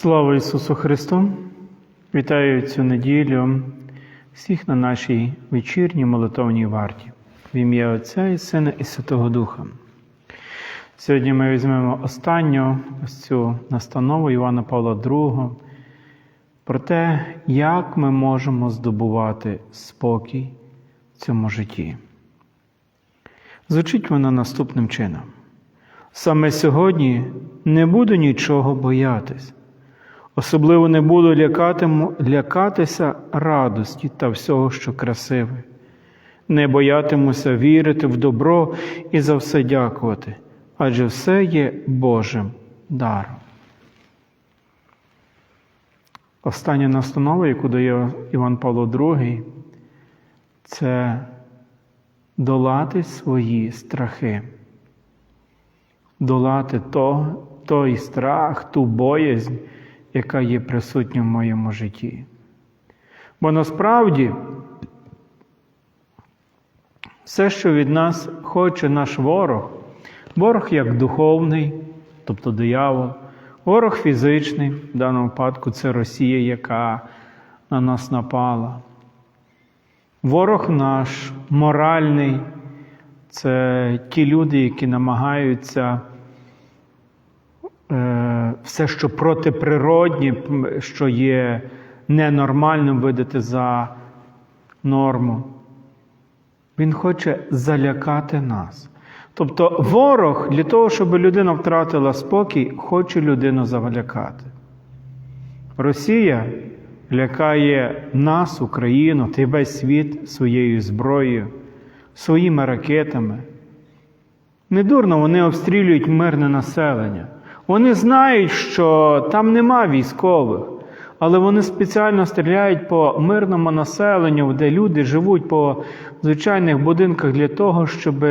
Слава Ісусу Христу! Вітаю цю неділю всіх на нашій вечірній молитовній варті в ім'я Отця і Сина і Святого Духа. Сьогодні ми візьмемо останню ось цю настанову Івана Павла II про те, як ми можемо здобувати спокій в цьому житті. Звучить вона наступним чином. Саме сьогодні не буду нічого боятись. Особливо не буду лякатися радості та всього, що красиве. Не боятимуся вірити в добро і за все дякувати, адже все є Божим даром. Остання настанова, яку дає Іван Павло II, це долати свої страхи, долати того, той страх, ту боязнь, яка є присутня в моєму житті. Бо насправді все, що від нас хоче наш ворог, ворог як духовний, тобто диявол, ворог фізичний, в даному випадку це Росія, яка на нас напала. Ворог наш моральний, це ті люди, які намагаються все, що протиприродні, що є ненормальним, видати за норму. Він хоче залякати нас. Тобто ворог для того, щоб людина втратила спокій, хоче людину залякати. Росія лякає нас, Україну та й весь світ своєю зброєю, своїми ракетами. Недурно вони обстрілюють мирне населення. Вони знають, що там нема військових, але вони спеціально стріляють по мирному населенню, де люди живуть по звичайних будинках для того, щоб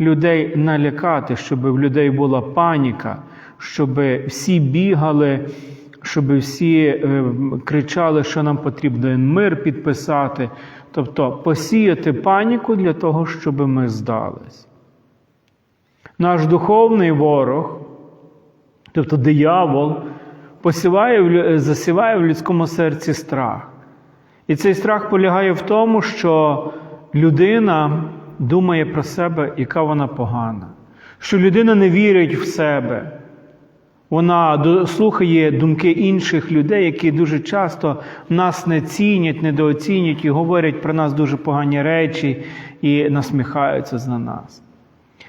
людей налякати, щоб в людей була паніка, щоб всі бігали, щоб всі е, кричали, що нам потрібно мир підписати, тобто посіяти паніку для того, щоб ми здались. Наш духовний ворог, тобто диявол, посіває, засіває в людському серці страх. І цей страх полягає в тому, що людина думає про себе, яка вона погана, що людина не вірить в себе. Вона слухає думки інших людей, які дуже часто нас не цінять, недооцінюють і говорять про нас дуже погані речі і насміхаються на нас.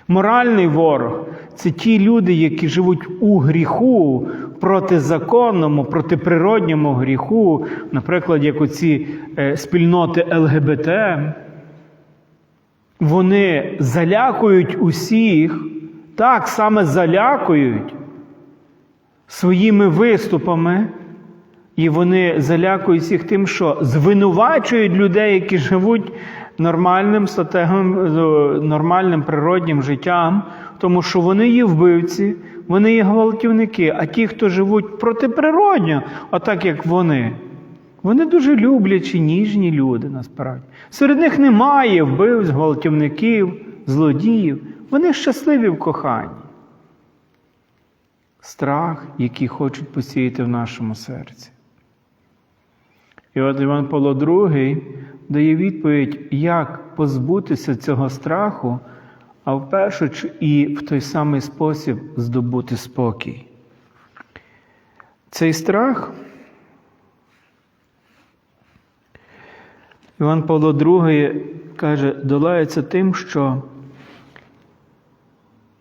Моральний ворог це ті люди, які живуть у гріху протизаконному, протиприродньому гріху, наприклад, як оці е, спільноти ЛГБТ. Вони залякують усіх, так саме залякують своїми виступами, і вони залякують всіх тим, що звинувачують людей, які живуть нормальним статегом, нормальним природнім життям, тому що вони є вбивці, вони є гвалтівники, а ті, хто живуть протиприродньо, отак як вони. Вони дуже люблячі, ніжні люди насправді. Серед них немає вбивць, гвалтівників, злодіїв. Вони щасливі в коханні. Страх, який хочуть посіяти в нашому серці. І от Іван Павло II дає відповідь, як позбутися цього страху, а в першу і в той самий спосіб здобути спокій. Цей страх. Іван Павло II каже, долається тим, що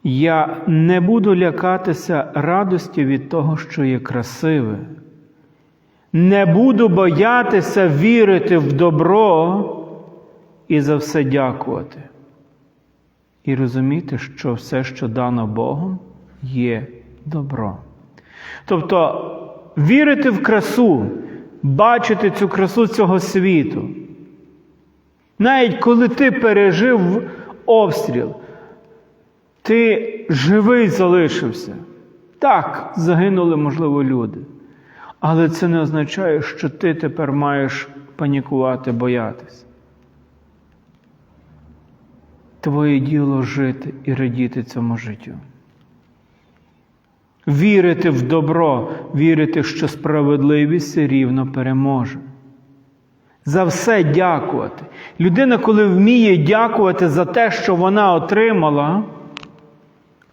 я не буду лякатися радості від того, що є красиве. Не буду боятися вірити в добро і за все дякувати. І розуміти, що все, що дано Богом, є добро. Тобто вірити в красу, бачити цю красу цього світу. Навіть коли ти пережив обстріл, ти живий залишився. Так, загинули, можливо, люди. Але це не означає, що ти тепер маєш панікувати, боятися. Твоє діло жити і радіти цьому життю. Вірити в добро, вірити, що справедливість все рівно переможе. За все дякувати. Людина, коли вміє дякувати за те, що вона отримала,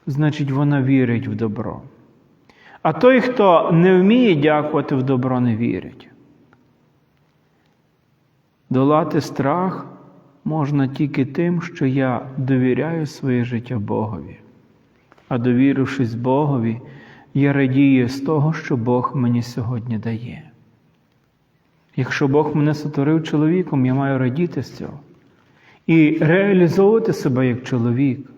значить вона вірить в добро. А той, хто не вміє дякувати в добро, не вірить. Долати страх можна тільки тим, що я довіряю своє життя Богові. А довірившись Богові, я радію з того, що Бог мені сьогодні дає. Якщо Бог мене сотворив чоловіком, я маю радіти з цього і реалізовувати себе як чоловік.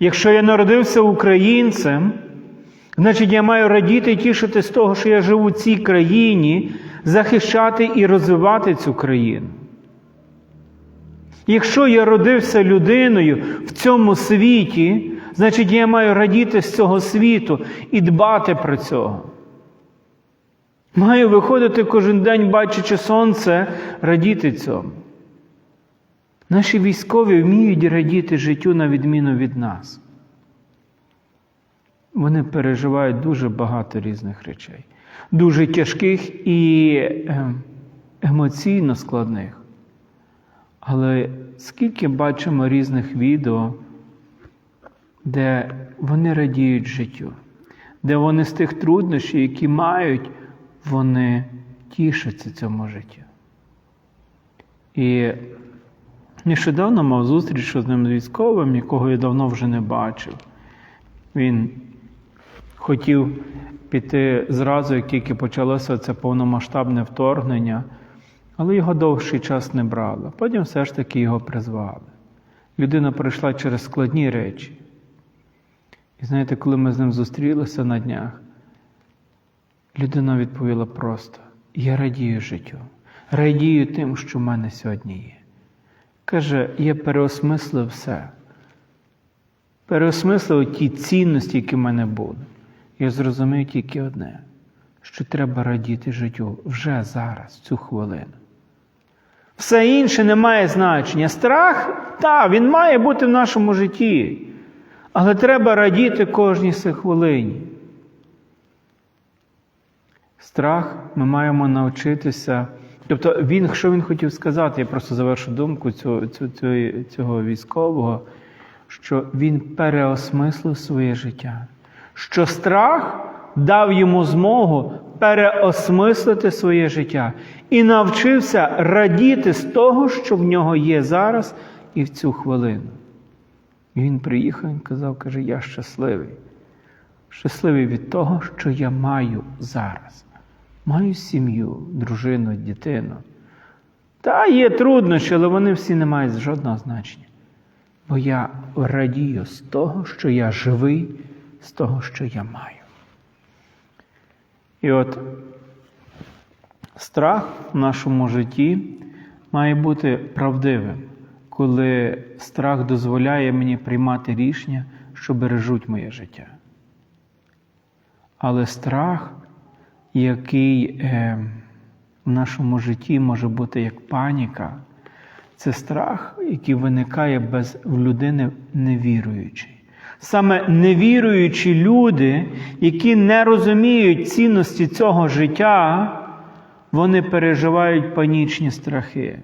Якщо я народився українцем, значить я маю радіти і тішити з того, що я живу в цій країні, захищати і розвивати цю країну. Якщо я родився людиною в цьому світі, значить я маю радіти з цього світу і дбати про цього. Маю виходити кожен день, бачачи сонце, радіти цьому. Наші військові вміють радіти життю на відміну від нас. Вони переживають дуже багато різних речей, дуже тяжких і е, емоційно складних. Але скільки бачимо різних відео, де вони радіють життю, де вони з тих труднощів, які мають, вони тішаться цьому життю. І нещодавно мав зустріч з ним військовим, якого я давно вже не бачив. Він хотів піти зразу, як тільки почалося це повномасштабне вторгнення, але його довший час не брали. Потім все ж таки його призвали. Людина пройшла через складні речі. І знаєте, коли ми з ним зустрілися на днях, людина відповіла просто: Я радію життю, радію тим, що в мене сьогодні є. Каже, я переосмислив все. Переосмислив ті цінності, які в мене були. Я зрозумів тільки одне, що треба радіти життю вже зараз, цю хвилину. Все інше не має значення. Страх, так, він має бути в нашому житті. Але треба радіти кожній хвилині. Страх ми маємо навчитися. Тобто, він, що він хотів сказати, я просто завершу думку цього, цього, цього військового, що він переосмислив своє життя. Що страх дав йому змогу переосмислити своє життя і навчився радіти з того, що в нього є зараз і в цю хвилину. І він приїхав і казав, каже, я щасливий. Щасливий від того, що я маю зараз. Маю сім'ю, дружину, дитину. Та є труднощі, але вони всі не мають жодного значення. Бо я радію з того, що я живий, з того, що я маю. І от страх в нашому житті має бути правдивим, коли страх дозволяє мені приймати рішення, що бережуть моє життя. Але страх, який е, в нашому житті може бути як паніка, це страх, який виникає без в людини невіруючої. Саме невіруючі люди, які не розуміють цінності цього життя, вони переживають панічні страхи.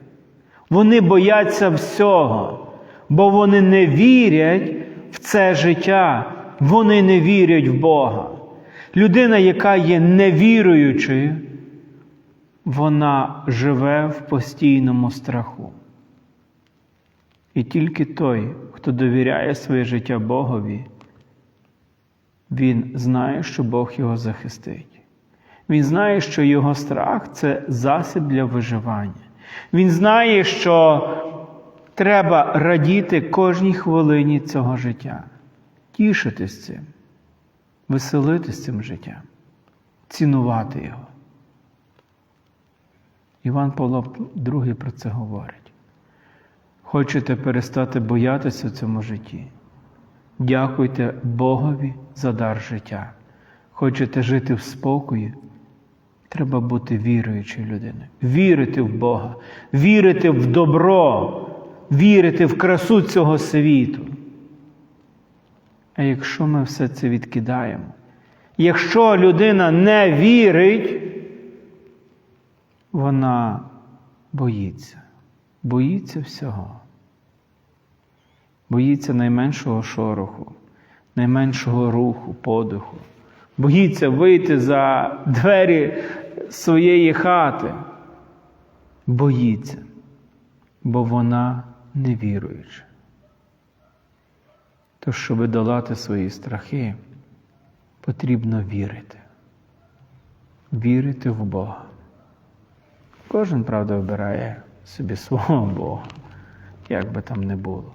Вони бояться всього, бо вони не вірять в це життя, вони не вірять в Бога. Людина, яка є невіруючою, вона живе в постійному страху. І тільки той, хто довіряє своє життя Богові, він знає, що Бог його захистить. Він знає, що його страх це засіб для виживання. Він знає, що треба радіти кожній хвилині цього життя, тішитись цим, веселитись цим життям, цінувати його. Іван Павло II про це говорить. Хочете перестати боятися в цьому житті? Дякуйте Богові за дар життя. Хочете жити в спокої? Треба бути віруючою людиною. Вірити в Бога, вірити в добро, вірити в красу цього світу. А якщо ми все це відкидаємо, Якщо людина не вірить, вона боїться, боїться всього. Боїться найменшого шороху, найменшого руху, подиху. Боїться вийти за двері своєї хати. Боїться, бо вона не віруюча. Тож, щоб долати свої страхи, потрібно вірити. Вірити в Бога. Кожен, правда, вибирає собі свого Бога, як би там не було.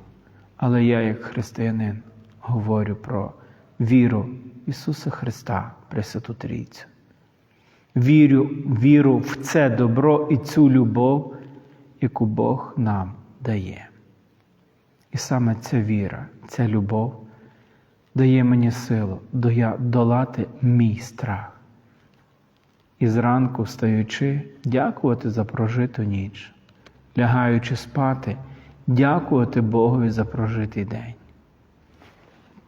Але я, як християнин, говорю про віру Ісуса Христа, Пресвяту Трійцю. Вірю, віру в це добро і цю любов, яку Бог нам дає. І саме ця віра, ця любов дає мені силу долати мій страх. І зранку, встаючи, дякувати за прожиту ніч, лягаючи спати, дякувати Богові за прожитий день.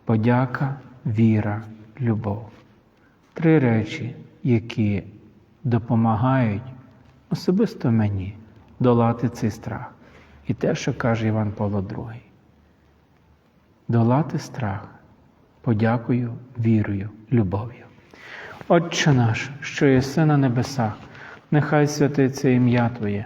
Подяка, віра, любов. Три речі, які допомагають особисто мені долати цей страх. І те, що каже Іван Павло II. Долати страх подякою, вірою, любов'ю. Отче наш, що єси на небесах, нехай святиться ім'я Твоє,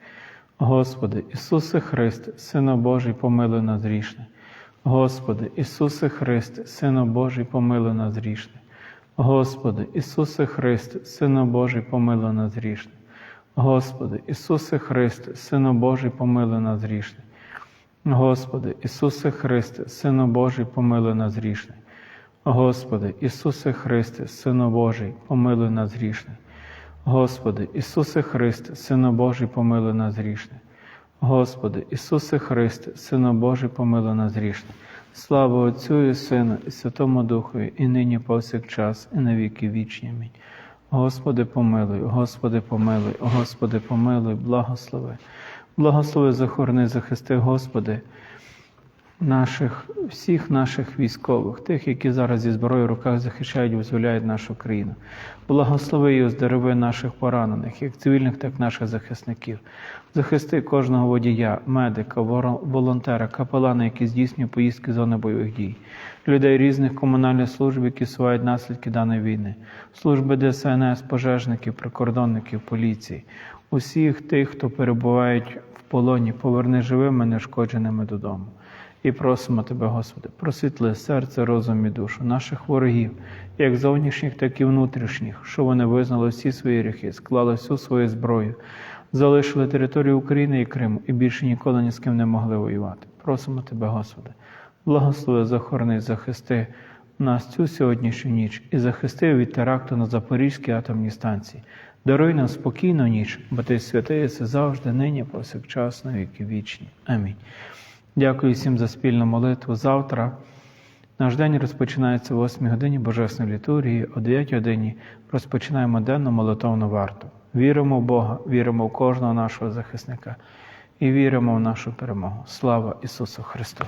Господи, Ісусе Христе, Сину Божий, помилуй нас грішний. Господи, Ісусе Христе, Сину Божий, помилуй нас грішний. Господи, Ісусе Христе, Сину Божий, помилуй нас грішний. Господи, Ісусе Христе, Сину Божий, помилуй нас грішний. Господи, Ісусе Христе, Сину Божий, помилуй нас грішний. Господи, Ісусе Христе, Сину Божий, помилуй нас грішний. Господи, Ісусе Христе, Сину Божий, помилуй нас грішний. Господи, Ісусе Христе, Сину Божий, помилуй нас грішний. Слава Отцю і Сину, і Святому Духові, і нині повсякчас, і на віки вічні. Амінь. Господи, помилуй, Господи, помилуй, Господи, помилуй, благослови. Благослови, захорони, захисти, Господи, наших, всіх наших військових, тих, які зараз зі зброєю в руках захищають, визволяють нашу країну. Благослови і оздорови наших поранених, як цивільних, так і наших захисників. Захисти кожного водія, медика, волонтера, капелана, які здійснюють поїздки зони бойових дій, людей різних комунальних служб, які сувають наслідки даної війни, служби ДСНС, пожежників, прикордонників, поліції, усіх тих, хто перебувають в полоні, поверни живими, нешкодженими додому. І просимо Тебе, Господи, просвітли серце, розум і душу наших ворогів, як зовнішніх, так і внутрішніх, що вони визнали всі свої гріхи, склали всю свою зброю, залишили територію України і Криму і більше ніколи ні з ким не могли воювати. Просимо Тебе, Господи, благослови, захорони, захисти нас цю сьогоднішню ніч і захисти від теракту на Запорізькій атомній станції. Даруй нам спокійну ніч, бо Ти святий єси завжди, нині, повсякчас, на віки вічні. Амінь. Дякую всім за спільну молитву. Завтра наш день розпочинається о 8 годині Божественної літургії, о 9 годині розпочинаємо денну молитовну варту. Віримо в Бога, віримо в кожного нашого захисника і віримо в нашу перемогу. Слава Ісусу Христу!